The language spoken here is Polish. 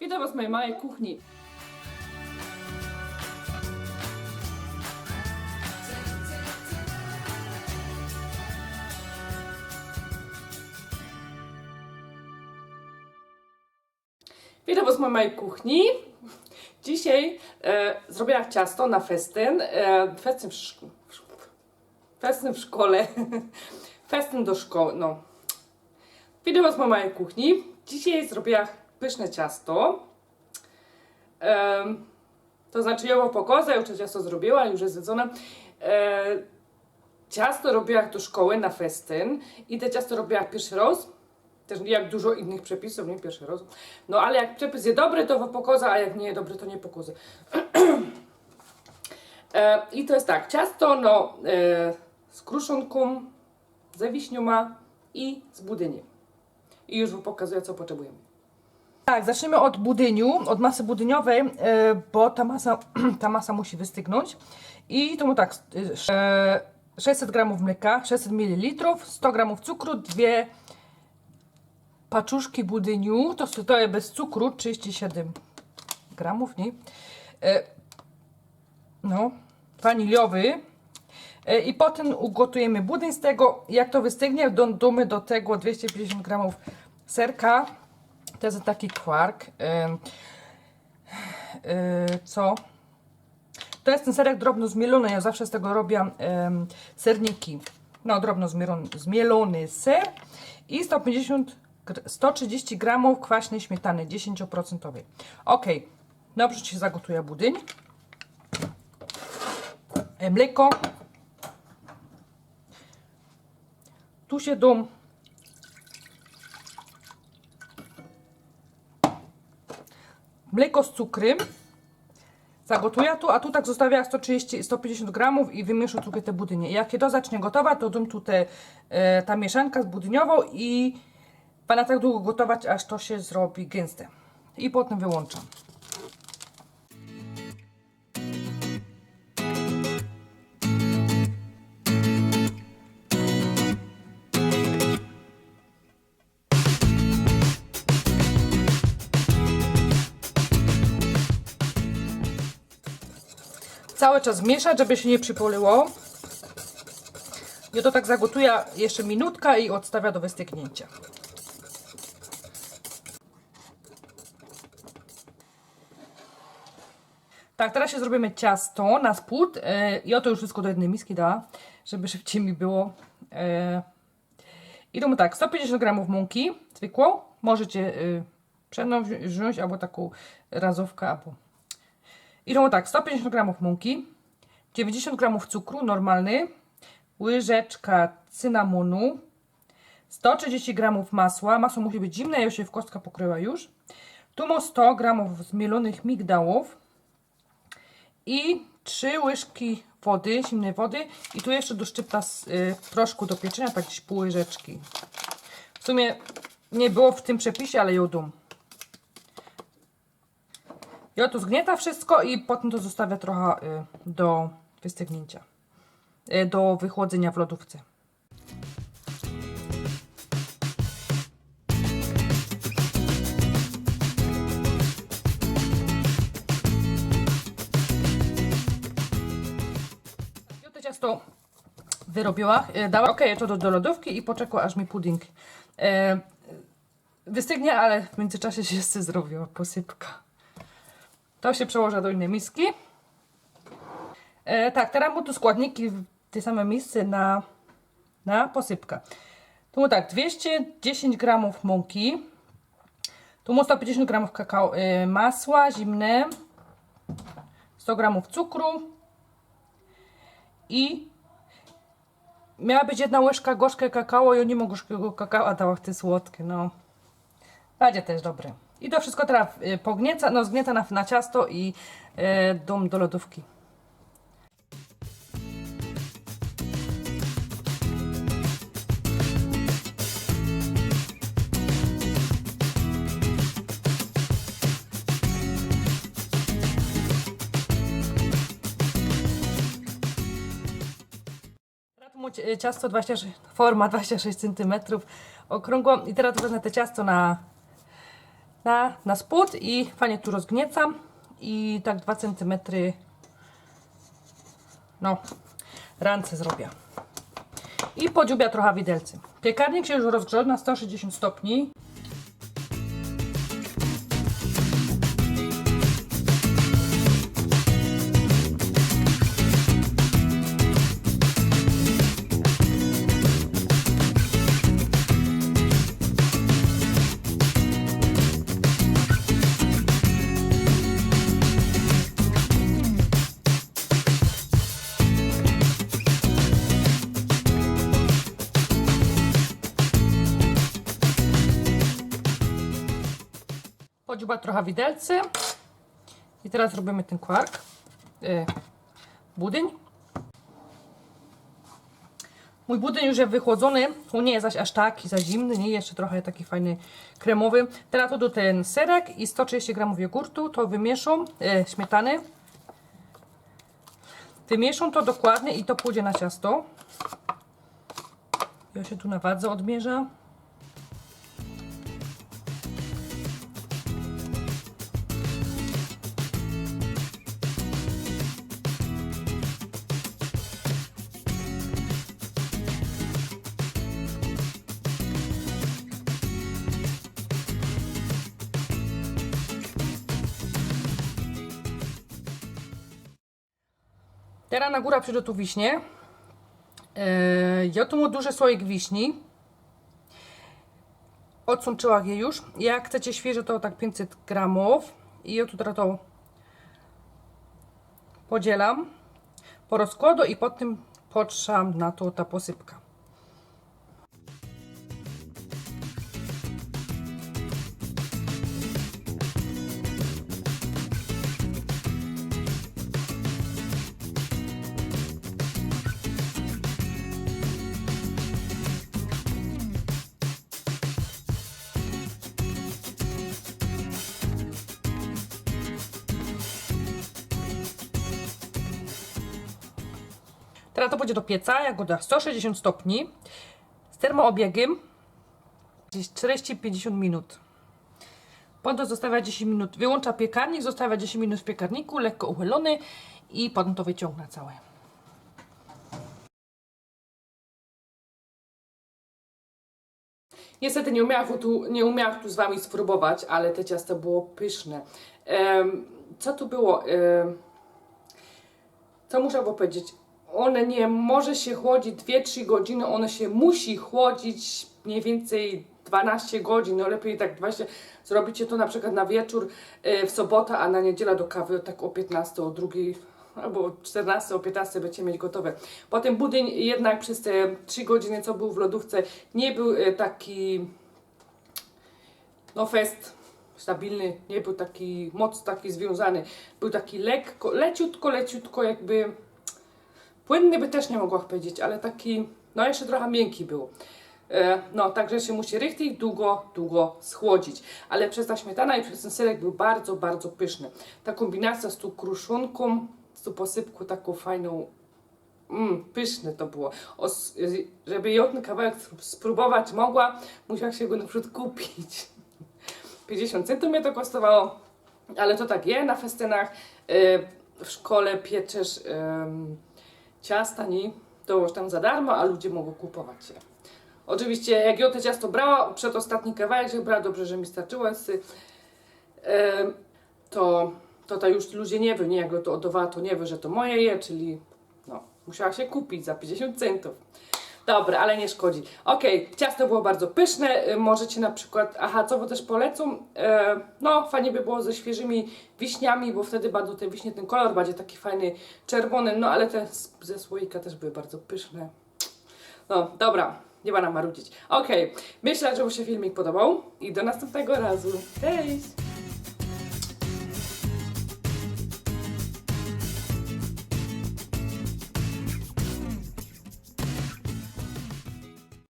Witam Was w mojej małej kuchni. Witam Was w mojej małej kuchni. Dzisiaj e, zrobiłam ciasto na festyn. E, festyn, w szk- festyn w szkole. festyn do szkoły, no. Witam Was w mojej małej kuchni. Dzisiaj zrobiłam pyszne ciasto. To znaczy ja pokozę, już to ciasto zrobiła, już jest zjedzone. E, ciasto robiłam do szkoły na festyn i te ciasto robiłam pierwszy raz. Też jak dużo innych przepisów, nie pierwszy raz. No ale jak przepis jest dobry, to pokoza, a jak nie jest dobry, to nie pokoza. e, I to jest tak, ciasto no e, z kruszonką, ze wiśnioma i z budyniem. I już wam pokazuję, co potrzebujemy. Tak, zaczniemy od budyniu, od masy budyniowej, e, bo ta masa, ta masa musi wystygnąć. I to mu tak, e, 600 gramów mleka, 600 ml, 100 gramów cukru, dwie paczuszki budyniu, to, to jest bez cukru, 37 gramów, nie? E, no, waniliowy. E, I potem ugotujemy budyń z tego. Jak to wystygnie, dodamy do tego 250 gramów serka. To jest taki kwark. Yy, co? To jest ten serek drobno zmielony. Ja zawsze z tego robię serniki. No, drobno zmielony, zmielony ser i 150, gr- 130 gramów kwaśnej śmietany 10%. Ok, dobrze się zagotuje budyń. E, Mleko. Tu się dom mleko z cukrem. Zagotuję tu, a tu tak zostawiam 130-150 gramów i wymieszam tu te budynie. I jak to zacznie gotować, to dam tu te, e, ta mieszanka z budyniową i pana tak długo gotować, aż to się zrobi gęste. I potem wyłączam. Cały czas mieszać, żeby się nie przypoliło. I to tak zagotuję jeszcze minutka i odstawia do wystygnięcia. Tak, teraz się zrobimy ciasto na spód e, i oto już wszystko do jednej miski da, żeby szybciej mi było. E, I to tak, 150 gramów mąki zwykłą, możecie e, pszenną wzi- wziąć albo taką razówkę, albo i to tak, 150 gramów mąki, 90 gramów cukru normalny, łyżeczka cynamonu, 130 gramów masła. Masło musi być zimne, ja się w kostka pokryła już. Tu mam 100 gramów zmielonych migdałów i 3 łyżki wody, zimnej wody. I tu jeszcze do szczypta z y, proszku do pieczenia, tak gdzieś pół łyżeczki. W sumie nie było w tym przepisie, ale ją dum. Ja tu zgnieta wszystko i potem to zostawia trochę y, do wystygnięcia. Y, do wychłodzenia w lodówce. Ja to ciasto wyrobiła, y, dała ok, to do, do lodówki i poczekła aż mi pudding y, wystygnie, ale w międzyczasie się zrobiła posypka. To się przełoża do innej miski. E, tak, teraz mu tu składniki w tej samej misce na, na posypkę. Tu mu tak, 210 gramów mąki. Tu mu 150 gramów kakao, e, masła zimne. 100 gramów cukru. I miała być jedna łyżka gorzkie kakao i nie mogę gorzkiego kakao, a dała te słodkie, no. Będzie też dobre. I to wszystko teraz y, pognieca, no zgnieta na, na ciasto i y, dom do lodówki. Ciasto 26, forma 26 cm, okrągłą i teraz wezmę te ciasto na, na, na spód i fajnie tu rozgniecam i tak 2 cm no rance zrobię. I podziubia trochę widelcem. Piekarnik się już rozgrzał na 160 stopni. Podziuba trochę widelcy. I teraz robimy ten kwark. Yy, budyń. Mój budyń już jest wychłodzony. On nie jest zaś aż taki za zimny, nie jeszcze trochę taki fajny kremowy. Teraz tu do ten serek i 130 g jogurtu. To wymieszam, yy, śmietany. Wymieszam to dokładnie i to pójdzie na ciasto. Ja się tu na wadze odmierza. Teraz na górę przyjdę tu wiśnie. Eee, ja tu mam duży słoik wiśni. Odsączyłam je już. Jak chcecie świeże, to tak 500 gramów. I ja tu teraz to podzielam po rozkładu i potem potrzam na to ta posypka. Teraz to będzie do pieca, jak go da 160 stopni z termoobiegiem gdzieś 40-50 minut. Potem zostawia 10 minut, wyłącza piekarnik, zostawia 10 minut w piekarniku, lekko uchylony i potem to wyciągna całe. Niestety nie umiałam tu, nie umiałam tu z Wami spróbować, ale te ciasto było pyszne. Co tu było? Co muszę wam powiedzieć? One nie może się chłodzić 2-3 godziny, one się musi chłodzić mniej więcej 12 godzin, no lepiej tak 20. Zrobicie to na przykład na wieczór e, w sobotę, a na niedzielę do kawy tak o 15, o 2 albo 14, o 15 będziecie mieć gotowe. Potem budyń jednak przez te 3 godziny, co był w lodówce, nie był e, taki no fest stabilny, nie był taki moc taki związany, był taki lekko, leciutko, leciutko jakby płynny by też nie mogła powiedzieć, ale taki, no jeszcze trochę miękki był. E, no, także się musi richtig długo, długo schłodzić. Ale przez ta śmietana i przez ten serek był bardzo, bardzo pyszny. Ta kombinacja z tą kruszonką, z tą posypką taką fajną, mm, pyszne to było. O, żeby jeden kawałek spróbować mogła, musiała się go na przykład kupić. 50 centów mnie to kosztowało, ale to tak je na festynach. e, w szkole pieczesz em, ciasta, nie? Już tam za darmo, a ludzie mogą kupować je. Oczywiście, jak ja to ciasto brała, przed ostatni kawałek, że brała, dobrze, że mi starczyło, em, to, to, to już ludzie nie wie, nie, jak go to oddawała, to nie wie, że to moje je, czyli no, musiała się kupić za 50 centów. Dobra, ale nie szkodzi. Okej, ciasto było bardzo pyszne. y, Możecie na przykład, aha, co też polecą? E, no, fajnie by było ze świeżymi wiśniami, bo wtedy bardzo te wiśnie, ten kolor będzie taki fajny, czerwony, no ale te z- ze słoika też były bardzo pyszne. No, dobra, nie ma nam marudzić. Okej, myślę, że Wam się filmik podobał i do następnego razu. Cześć!